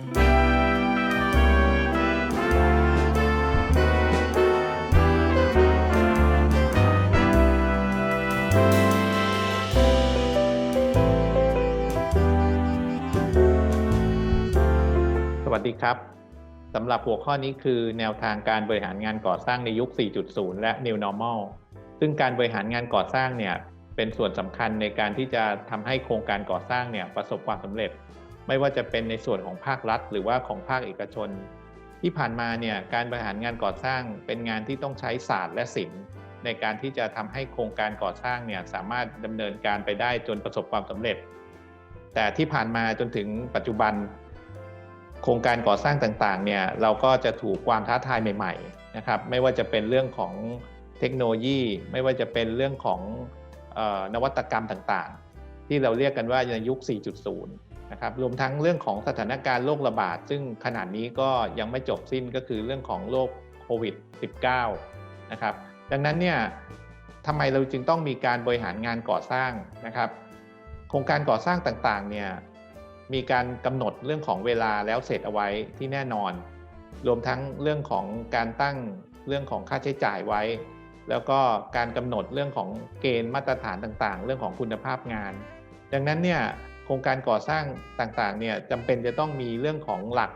สวัสดีครับสำหรับหัวข้อนี้คือแนวทางการบริหารงานก่อสร้างในยุค 4.0 และ New Normal ซึ่งการบริหารงานก่อสร้างเนี่ยเป็นส่วนสำคัญในการที่จะทำให้โครงการก่อสร้างเนี่ยประสบความสำเร็จ ไม่ว่าจะเป็นในส่วนของภาครัฐ หรือว่าของภาคเอกชน ที่ผ่านมาเนี่ยการบริหารงานก่อสร้างเป็นงานที่ต้องใช้ศาสตร์และศิลป์ในการที่จะทำให้โครงการก่อสร้างเนี่ยสามารถดำเนินการไปได้จนประสบความสำเร็จ แต่ที่ผ่านมาจนถึงปัจจุบัน โครงการก่อสร้างต่างๆเนี่ยเราก็จะถูกความท้าทายใหม่ๆนะครับไม่ว่าจะเป็นเรื่องของเทคโนโลยี ไม่ว่าจะเป็นเรื่องของออนวัตกรรมต่างๆ ที่เราเรียกกันว่าในยุค 4.0 นะครับรวมทั้งเรื่องของสถานการณ์โรคระบาด ซึ่งขนาดนี้ก็ยังไม่จบสิ้นก็คือเรื่องของโรคโควิด -19 นะครับดังนั้นเนี่ยทำไมเราจึงต้องมีการบริหารงานก่อสร้างนะครับ โครงการก่อสร้างต่างๆเนี่ยมีการกำหนดเรื่องของเวลาแล้วเสร็จเอาไว้ที่แน่นอน รวมทั้งเรื่องของการตั้งเรื่องของค่าใช้จ่ายไว้ แล้วก็การกำหนดเรื่องของเกณฑ์มาตรฐานต่างๆ เรื่องของคุณภาพงาน ดังนั้นเนี่ย ครงการก่อสร้างต่างๆเนี่ยจำเป็นจะต้องมีเรื่องของหลัก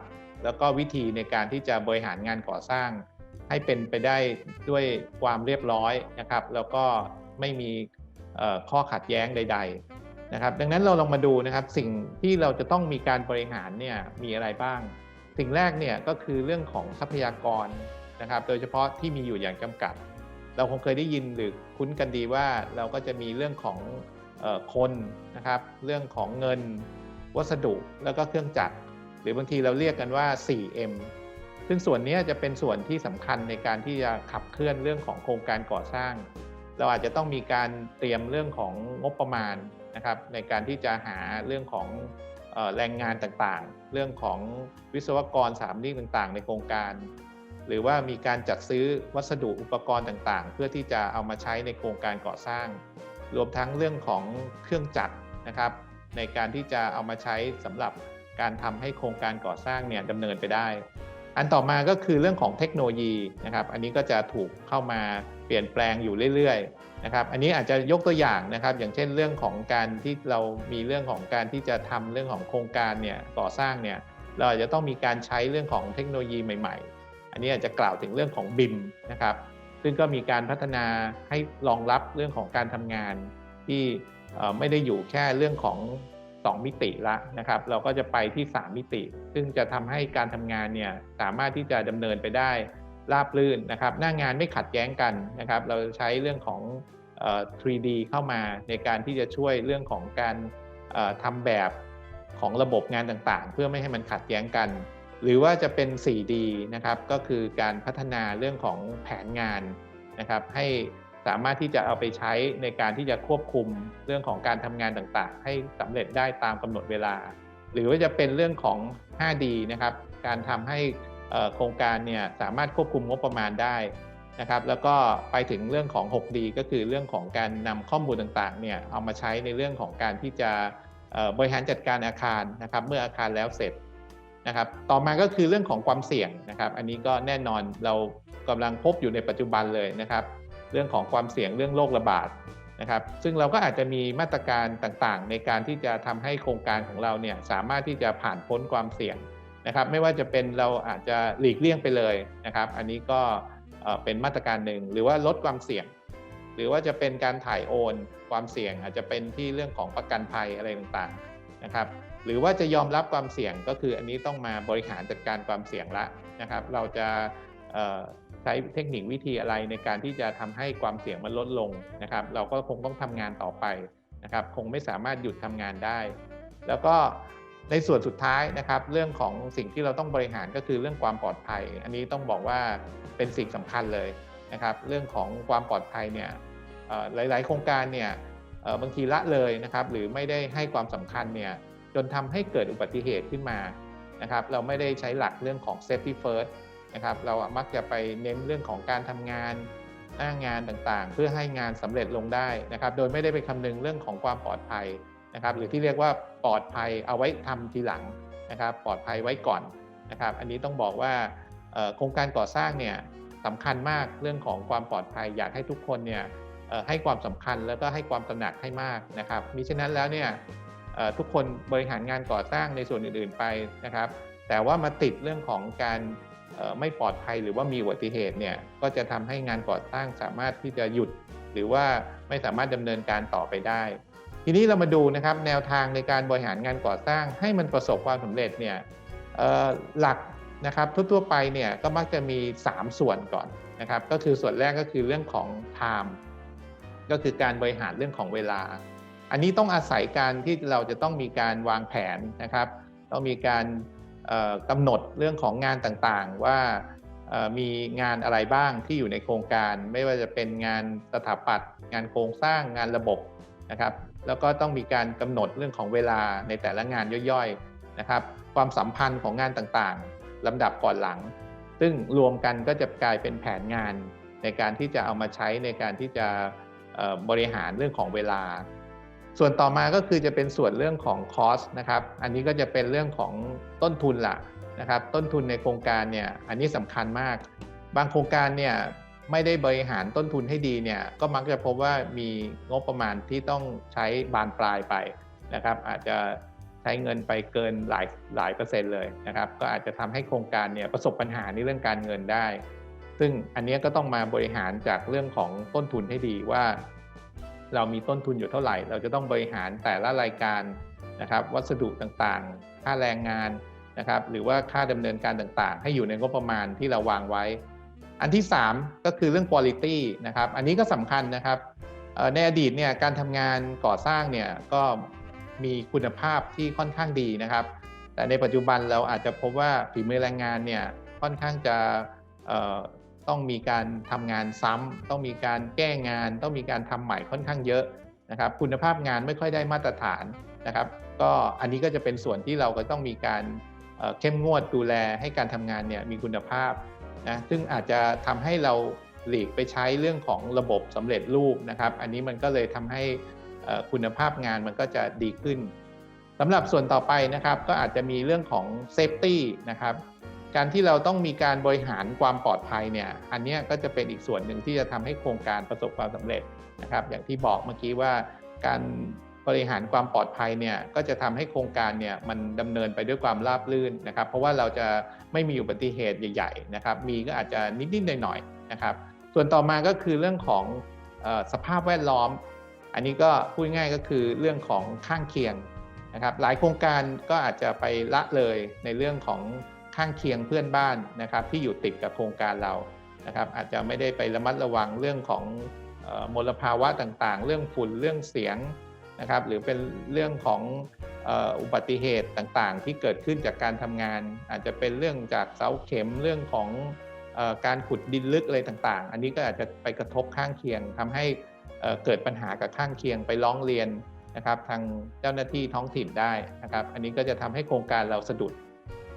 แล้วก็วิธีในการที่จะบริหารงานก่อสร้าง ให้เป็นไปได้ด้วยความเรียบร้อยนะครับ แล้วก็ไม่มีข้อขัดแย้งใด ๆนะครับ ดังนั้นเราลองมาดูนะครับสิ่งที่เราจะต้องมีการบริหารเนี่ยมีอะไรบ้าง สิ่งแรกเนี่ยก็คือเรื่องของทรัพยากรนะครับ โดยเฉพาะที่มีอยู่อย่างจำกัด เราคงเคยได้ยินหรือคุ้นกันดีว่าเราก็จะมีเรื่องของ คนนะครับ เรื่องของเงินวัสดุแล้วก็เครื่องจักรหรือบางทีเราเรียกกันว่า 4M ซึ่งส่วนนี้จะเป็นส่วนที่สำคัญในการที่จะขับเคลื่อนเรื่องของโครงการก่อสร้าง เราอาจจะต้องมีการเตรียมเรื่องของงบประมาณนะครับ ในการที่จะหาเรื่องของแรงงานต่างๆ เรื่องของวิศวกรสามนิ่ต่างๆ ในโครงการ หรือว่ามีการจัดซื้อวัสดุอุปกรณ์ต่างๆ เพื่อที่จะเอามาใช้ในโครงการก่อสร้าง รวมทั้งเรื่องของเครื่องจักรนะครับ ในการที่จะเอามาใช้สำหรับการทำให้โครงการก่อสร้างเนี่ยดำเนินไปได้ อันต่อมาก็คือเรื่องของเทคโนโลยีนะครับ อันนี้ก็จะถูกเข้ามาเปลี่ยนแปลงอยู่เรื่อยๆนะครับ อันนี้อาจจะยกตัวอย่างนะครับ อย่างเช่นเรื่องของการที่เรามีเรื่องของการที่จะทำเรื่องของโครงการเนี่ยก่อสร้างเนี่ยเราอาจจะต้องมีการใช้เรื่องของเทคโนโลยีใหม่ ๆ อันนี้อาจจะกล่าวถึงเรื่องของ BIM นะครับ ซึ่งก็มีการพัฒนาให้รองรับเรื่องของการทำงานที่ไม่ได้อยู่แค่เรื่องของ 2 มิติละนะครับ เราก็จะไปที่ 3 มิติ ซึ่งจะทำให้การทำงานเนี่ยสามารถที่จะดำเนินไปได้ราบรื่นนะครับ หน้างานไม่ขัดแย้งกันนะครับ เราใช้เรื่องของอ 3D เข้ามาในการที่จะช่วยเรื่องของการทำแบบของระบบงานต่างๆ เพื่อไม่ให้มันขัดแย้งกัน หรือว่าจะเป็น 4D นะครับก็คือการพัฒนาเรื่องของแผนงานนะครับให้สามารถที่จะเอาไปใช้ในการที่จะควบคุมเรื่องของการทำงานต่างๆ ให้สำเร็จได้ตามกำหนดเวลา หรือว่าจะเป็นเรื่องของ 5D นะครับการทำให้โครงการเนี่ยสามารถควบคุมงบประมาณได้นะครับแล้วก็ไปถึงเรื่องของ 6D ก็คือเรื่องของการนำข้อมูลต่างๆเนี่ยเอามาใช้ในเรื่องของการที่จะบริหารจัดการอาคารนะครับเมื่ออาคารแล้วเสร็จ นะครับ ต่อมาก็คือเรื่องของความเสี่ยงนะครับ อันนี้ก็แน่นอนเรากำลังพบอยู่ในปัจจุบันเลยนะครับ เรื่องของความเสี่ยงเรื่องโรคระบาดนะครับ ซึ่งเราก็อาจจะมีมาตรการต่างๆ ในการที่จะทำให้โครงการของเราเนี่ยสามารถที่จะผ่านพ้นความเสี่ยงนะครับ ไม่ว่าจะเป็นเราอาจจะหลีกเลี่ยงไปเลยนะครับ อันนี้ก็เอ่อเป็นมาตรการหนึ่งหรือว่าลดความเสี่ยง หรือว่าจะเป็นการถ่ายโอนความเสี่ยงอาจจะเป็นที่เรื่องของประกันภัยอะไรต่างๆนะครับ หรือว่าจะยอมรับความเสี่ยงก็คืออันนี้ต้องมาบริหารจัดการความเสี่ยงละนะครับ เราจะใช้เทคนิควิธีอะไรในการที่จะทำให้ความเสี่ยงมันลดลงนะครับ เราก็คงต้องทำงานต่อไปนะครับ คงไม่สามารถหยุดทำงานได้ แล้วก็ในส่วนสุดท้ายนะครับ เรื่องของสิ่งที่เราต้องบริหารก็คือเรื่องความปลอดภัย อันนี้ต้องบอกว่าเป็นสิ่งสำคัญเลยนะครับ เรื่องของความปลอดภัยเนี่ยหลาย ๆ โครงการเนี่ยบางทีละเลยนะครับ หรือไม่ได้ให้ความสำคัญเนี่ย จนทำให้เกิดอุบัติเหตุขึ้นมานะครับเราไม่ได้ใช้หลักเรื่องของ safety first นะครับเรามักจะไปเน้นเรื่องของการทำงานหน้างานต่างๆ เพื่อให้งานสำเร็จลงได้นะครับ โดยไม่ได้ไปคำนึงเรื่องของความปลอดภัยนะครับ หรือที่เรียกว่าปลอดภัยเอาไว้ทำทีหลังนะครับ ปลอดภัยไว้ก่อนนะครับ อันนี้ต้องบอกว่าโครงการก่อสร้างเนี่ยสำคัญมากเรื่องของความปลอดภัยอยากให้ทุกคนเนี่ยให้ความสำคัญแล้วก็ให้ความตระหนักให้มากนะครับมิฉะนั้นแล้วเนี่ย ทุกคนบริหารงานก่อสร้างในส่วนอื่นๆไปนะครับ แต่ว่ามาติดเรื่องของการไม่ปลอดภัยหรือว่ามีอุบัติเหตุเนี่ยก็จะทำให้งานก่อสร้างสามารถที่จะหยุด หรือว่าไม่สามารถดำเนินการต่อไปได้ ทีนี้เรามาดูนะครับแนวทางในการบริหารงานก่อสร้างให้มันประสบความสำเร็จเนี่ยหลักนะครับทั่วๆไปเนี่ยก็มักจะมี 3 ส่วนก่อนนะครับ ก็คือส่วนแรกก็คือเรื่องของ time ก็คือการบริหารเรื่องของเวลา อันนี้ต้องอาศัยการที่เราจะต้องมีการวางแผนนะครับ ต้องมีการกำหนดเรื่องของงานต่างๆ ว่ามีงานอะไรบ้างที่อยู่ในโครงการ ไม่ว่าจะเป็นงานสถาปัตย์งานโครงสร้างงานระบบนะครับ แล้วก็ต้องมีการกำหนดเรื่องของเวลาในแต่ละงานย่อยๆนะครับ ความสัมพันธ์ของงานต่างๆลำดับก่อนหลัง ซึ่งรวมกันก็จะกลายเป็นแผนงานในการที่จะเอามาใช้ในการที่จะบริหารเรื่องของเวลา ส่วนต่อมาก็คือจะเป็นส่วนเรื่องของคอสนะครับ อันนี้ก็จะเป็นเรื่องของต้นทุนละนะครับ ต้นทุนในโครงการเนี่ย อันนี้สำคัญมาก บางโครงการเนี่ยไม่ได้บริหารต้นทุนให้ดีเนี่ย ก็มักจะพบว่ามีงบประมาณที่ต้องใช้บานปลายไปนะครับ อาจจะใช้เงินไปเกินหลายหลายเปอร์เซ็นต์เลยนะครับ ก็อาจจะทำให้โครงการเนี่ยประสบปัญหาในเรื่องการเงินได้ ซึ่งอันนี้ก็ต้องมาบริหารจากเรื่องของต้นทุนให้ดีว่า เรามีต้นทุนอยู่เท่าไหร่ เราจะต้องบริหารแต่ละรายการนะครับ วัสดุต่างๆ ค่าแรงงานนะครับ หรือว่าค่าดำเนินการต่างๆ ให้อยู่ในงบประมาณที่เราวางไว้ อันที่ 3 ก็คือเรื่อง quality นะครับ อันนี้ก็สำคัญนะครับในอดีตเนี่ยการทำงานก่อสร้างเนี่ยก็มีคุณภาพที่ค่อนข้างดีนะครับ แต่ในปัจจุบันเราอาจจะพบว่าฝีมือแรงงานเนี่ยค่อนข้างจะ ต้องมีการทำงานซ้ำต้องมีการแก้งาน ต้องมีการทำใหม่ค่อนข้างเยอะนะครับ คุณภาพงานไม่ค่อยได้มาตรฐานนะครับ ก็อันนี้ก็จะเป็นส่วนที่เราก็ต้องมีการเข้มงวดดูแลให้การทำงานเนี่ยมีคุณภาพนะซึ่งอาจจะทำให้เราหลีกไปใช้เรื่องของระบบสำเร็จรูปนะครับ อันนี้มันก็เลยทำให้คุณภาพงานมันก็จะดีขึ้นสำหรับส่วนต่อไปนะครับก็อาจจะมีเรื่องของเซฟตี้นะครับ การที่เราต้องมีการบริหารความปลอดภัยเนี่ยอันนี้ก็จะเป็นอีกส่วนหนึ่งที่จะทำให้โครงการประสบความสำเร็จนะครับ อย่างที่บอกเมื่อกี้ว่าการบริหารความปลอดภัยเนี่ยก็จะทำให้โครงการเนี่ยมันดำเนินไปด้วยความราบรื่นนะครับ เพราะว่าเราจะไม่มีอุบัติเหตุใหญ่ ๆ นะครับ มีก็อาจจะนิดๆหน่อยๆนะครับ ส่วนต่อมาก็คือเรื่องของสภาพแวดล้อม อันนี้ก็พูดง่ายก็คือเรื่องของข้างเคียงนะครับ หลายโครงการก็อาจจะไปละเลยในเรื่องของ ข้างเคียงเพื่อนบ้านนะครับที่อยู่ติดกับโครงการเรานะครับอาจจะไม่ได้ไประมัดระวังเรื่องของออมลภาวะต่างๆ เรื่องฝุ่นเรื่องเสียงนะครับหรือเป็นเรื่องของอ,อุบัติเหตุต่างๆ ที่เกิดขึ้นจากการทำงาน อาจจะเป็นเรื่องจากเสาเข็มเรื่องของออการขุดดินลึกอะไรต่างๆ อันนี้ก็อาจจะไปกระทบข้างเคียงทำให้เอ่อเกิดปัญหากับข้างเคียงไปร้องเรียนนะครับ ทางเจ้าหน้าที่ท้องถิ่นได้นะครับ อันนี้ก็จะทำให้โครงการเราสะดุด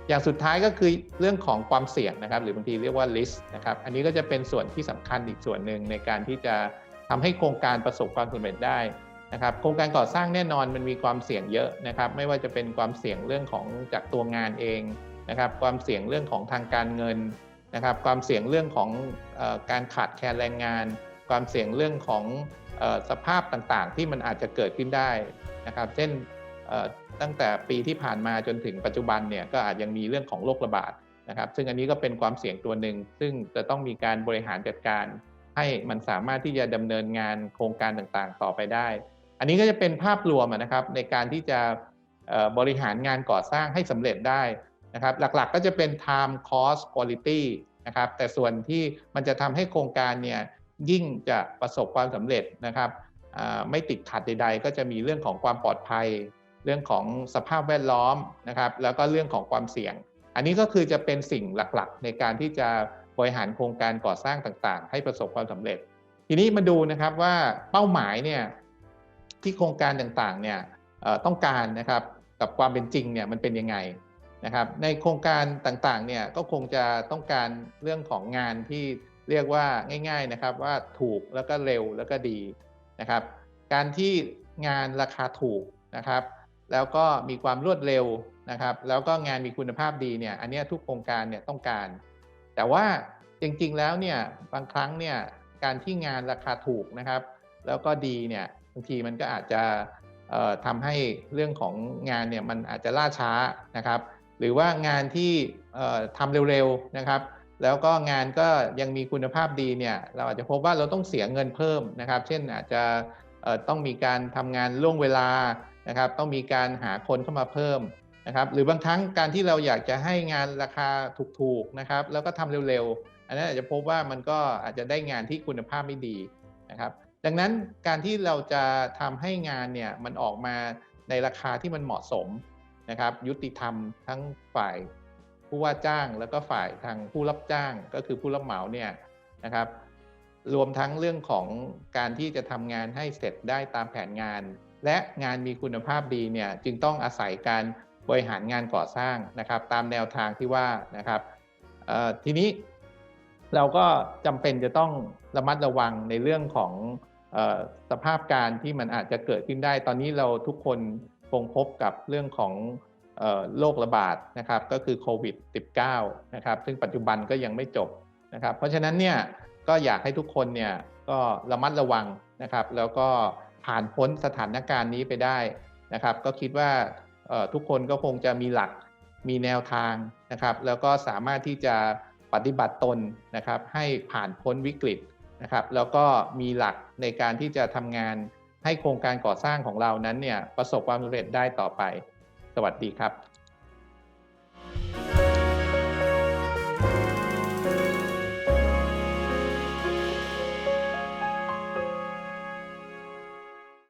อย่างสุดท้ายก็คือเรื่องของความเสี่ยงนะครับ หรือบางทีเรียกว่า list นะครับ อันนี้ก็จะเป็นส่วนที่สำคัญอีกส่วนหนึ่งในการที่จะทำให้โครงการประสบความสำเร็จได้นะครับ โครงการก่อสร้างแน่นอนมันมีความเสี่ยงเยอะนะครับ ไม่ว่าจะเป็นความเสี่ยงเรื่องของจากตัวงานเองนะครับ ความเสี่ยงเรื่องของทางการเงินนะครับ ความเสี่ยงเรื่องของอการขาดแคลนแรงงาน ความเสี่ยงเรื่องของอสภาพต่างๆ ที่มันอาจจะเกิดขึ้นได้นะครับ เช่น ตั้งแต่ปีที่ผ่านมาจนถึงปัจจุบันเนี่ยก็อาจยังมีเรื่องของโรคระบาดนะครับซึ่งอันนี้ก็เป็นความเสี่ยงตัวหนึ่ง ซึ่งจะต้องมีการบริหารจัดการ ให้มันสามารถที่จะดำเนินงานโครงการต่างๆ ต่อไปได้ อันนี้ก็จะเป็นภาพรวมนะครับในการที่จะบริหารงานก่อสร้างให้สำเร็จได้นะครับ หลักๆก็จะเป็น time cost quality นะครับแต่ส่วนที่มันจะทำให้โครงการเนี่ยยิ่งจะประสบความสำเร็จนะครับไม่ติดขัดใดๆ ก็จะมีเรื่องของความปลอดภัย เรื่องของสภาพแวดล้อมนะครับ แล้วก็เรื่องของความเสี่ยง อันนี้ก็คือจะเป็นสิ่งหลักๆ ในการที่จะบริหารโครงการก่อสร้างต่างๆ ให้ประสบความสำเร็จ ทีนี้มาดูนะครับว่าเป้าหมายเนี่ยที่โครงการต่างๆเนี่ยต้องการนะครับกับความเป็นจริงเนี่ยมันเป็นยังไงนะครับในโครงการต่างๆเนี่ยก็คงจะต้องการเรื่องของงานที่เรียกว่าง่าย ๆนะครับว่าถูกแล้วก็เร็วแล้วก็ดีนะครับ การที่งานราคาถูกนะครับ แล้วก็มีความรวดเร็วนะครับ แล้วก็งานมีคุณภาพดีเนี่ย อันนี้ทุกโครงการเนี่ยต้องการ แต่ว่าจริงๆแล้วเนี่ยบางครั้งเนี่ยการที่งานราคาถูกนะครับ แล้วก็ดีเนี่ยบางทีมันก็อาจจะเอ่อทำให้เรื่องของงานเนี่ยมันอาจจะล่าช้านะครับ หรือว่างานที่เอ่อทำเร็วๆนะครับ แล้วก็งานก็ยังมีคุณภาพดีเนี่ยเราอาจจะพบว่าเราต้องเสียเงินเพิ่มนะครับ เช่นอาจจะต้องมีการทำงานล่วงเวลา นะครับต้องมีการหาคนเข้ามาเพิ่มนะครับหรือบางครั้งการที่เราอยากจะให้งานราคาถูกๆนะครับแล้วก็ทำเร็วๆ อันนั้นอาจจะพบว่ามันก็อาจจะได้งานที่คุณภาพไม่ดีนะครับดังนั้นการที่เราจะทำให้งานเนี่ยมันออกมาในราคาที่มันเหมาะสมนะครับยุติธรรมทั้งฝ่ายผู้ว่าจ้างแล้วก็ฝ่ายทางผู้รับจ้างก็คือผู้รับเหมาเนี่ยนะครับรวมทั้งเรื่องของการที่จะทำงานให้เสร็จได้ตามแผนงาน และงานมีคุณภาพดีเนี่ยจึงต้องอาศัยการบริหารงานก่อสร้างนะครับ ตามแนวทางที่ว่านะครับทีนี้เราก็จำเป็นจะต้องระมัดระวังในเรื่องของออสภาพการที่มันอาจจะเกิดขึ้นได้ ตอนนี้เราทุกคนคงพบกับเรื่องของโรคระบาดนะครับ ก็คือโควิด -19 นะครับ ซึ่งปัจจุบันก็ยังไม่จบนะครับ เพราะฉะนั้นเนี่ยก็อยากให้ทุกคนเนี่ยก็ระมัดระวังนะครับ แล้วก็ ผ่านพ้นสถานการณ์นี้ไปได้นะครับ ก็คิดว่าทุกคนก็คงจะมีหลักมีแนวทางนะครับ แล้วก็สามารถที่จะปฏิบัติตนนะครับให้ผ่านพ้นวิกฤตนะครับ แล้วก็มีหลักในการที่จะทำงานให้โครงการก่อสร้างของเรานั้นเนี่ยประสบความสำเร็จได้ต่อไป สวัสดีครับ